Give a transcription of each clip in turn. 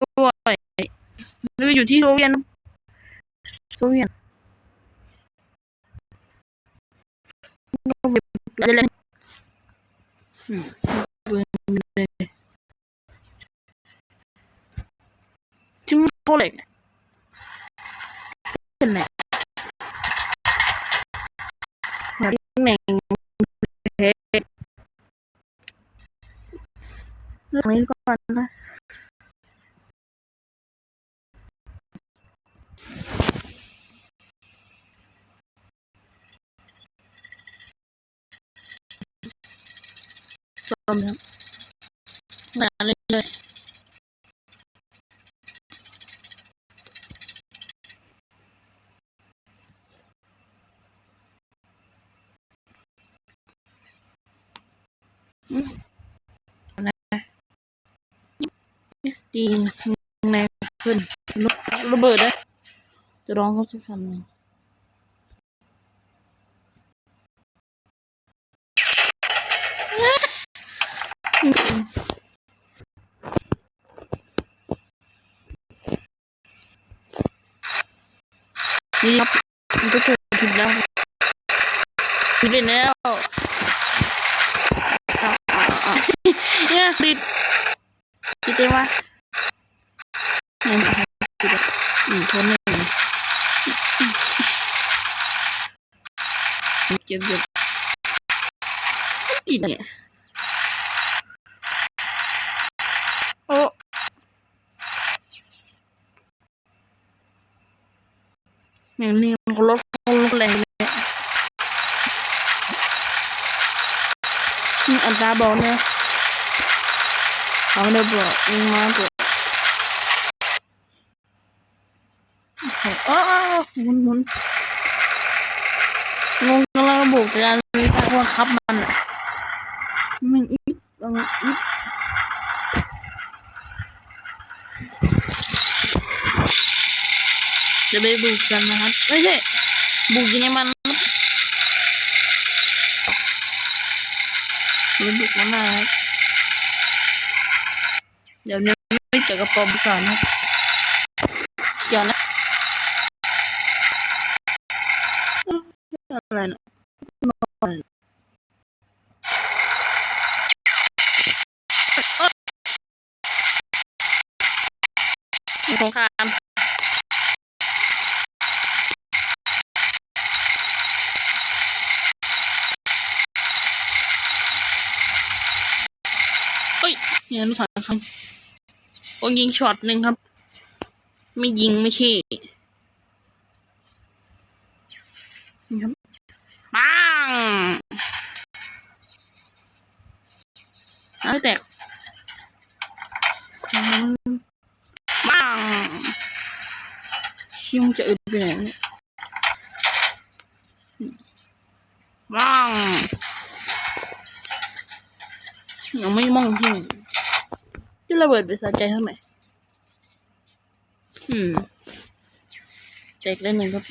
ด้วยหรืออยู่ที่โซเวียตโซเวียตเราจะเล่นจิ้มโคเล็กเป็นไงหาที่แมงเฮ้เรื่องนี้ก่อนนะ จอมครับมาเลยเลยอืมอะไรเอสดีในขึ้นระเบิดนะจะร้องเขาสักคำหนึ่ง อืมนี่ครับมันก็เกิดผิดแล้วผิดไปแล้วอะอะอะเนี่ยผิดผิดได้ว่าเนี่ยติดอืมทนเลยเจ็บเจ็บผิดเนี่ย อย่างนี้มันก็ลดลดแรงเลยนี่อัตราบอกเนี่ยเขาได้บอกยิงมาตัวโอ้โหหมุนหมุนงงกันแล้วระบบการบังคับมันอะมันอีกบังอีก จะไปบุกกันนะครับไม่ใช่บุกยิงในมันนะครับไปบุกมันนะครับเดี๋ยวนี้ไม่เจอกับปอมก่อนนะครับเกี่ยวนะอะไรนะนอนเอ้ยสงคราม เนี่ยลูกถังครับโอ้ยิงช็อตหนึ่งครับ ไม่ยิงไม่ใช่นี่ครับปังเอาแตกปังชิมจะอึดไปไหนปังยังไม่มองที่ จะระเบิดไปใส่ใจทำไมอืมแตกได้หนึ่งครับ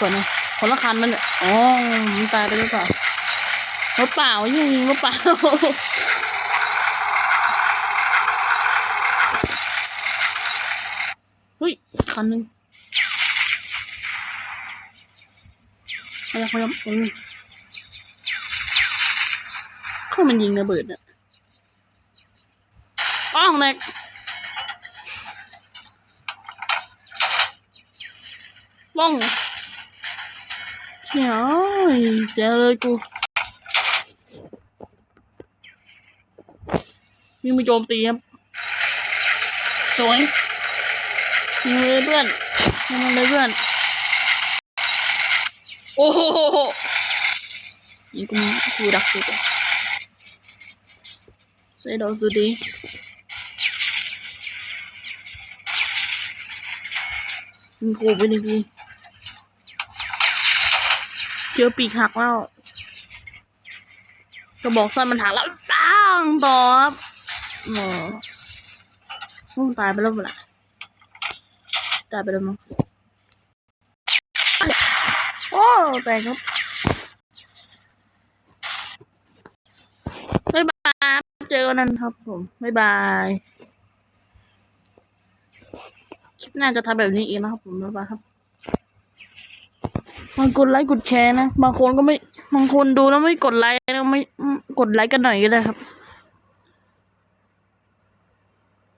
ก่อนนะคนละคันมันเนี่ยอ๋อมันตายไปหรือเปล่ารถเปล่ายิงรถเปล่าเฮ้ยคันหนึ่ง อะไรเขายังเออเขามันยิงระเบิดอะป้องเล็กป้องเสียเสียเลยกูมีมือโจมตีครับสวยยิงเลยเพื่อนยิงมันเลยเพื่อน โอ้โหยิงกูกูดักกูก่อนใส่ดอกสุดดียิงกูไปหนึ่งทีเจอปีกหักแล้วกระบอกสั้นมันหักแล้วตั้งต่อครับโอ้โหตายไปแล้วเปล่าตายไปแล้วมั้ง ไปครับบ๊ายบายเจอกันนั้นครับผมบ๊ายบายคลิปหน้าจะทำแบบนี้อีกนะครับผมบ๊ายบายครับมากดไลค์กดแชร์นะ บางคนก็ไม่ บางคนดูแล้วไม่กดไลค์แล้วไม่กดไลค์กันหน่อยก็ได้ครับ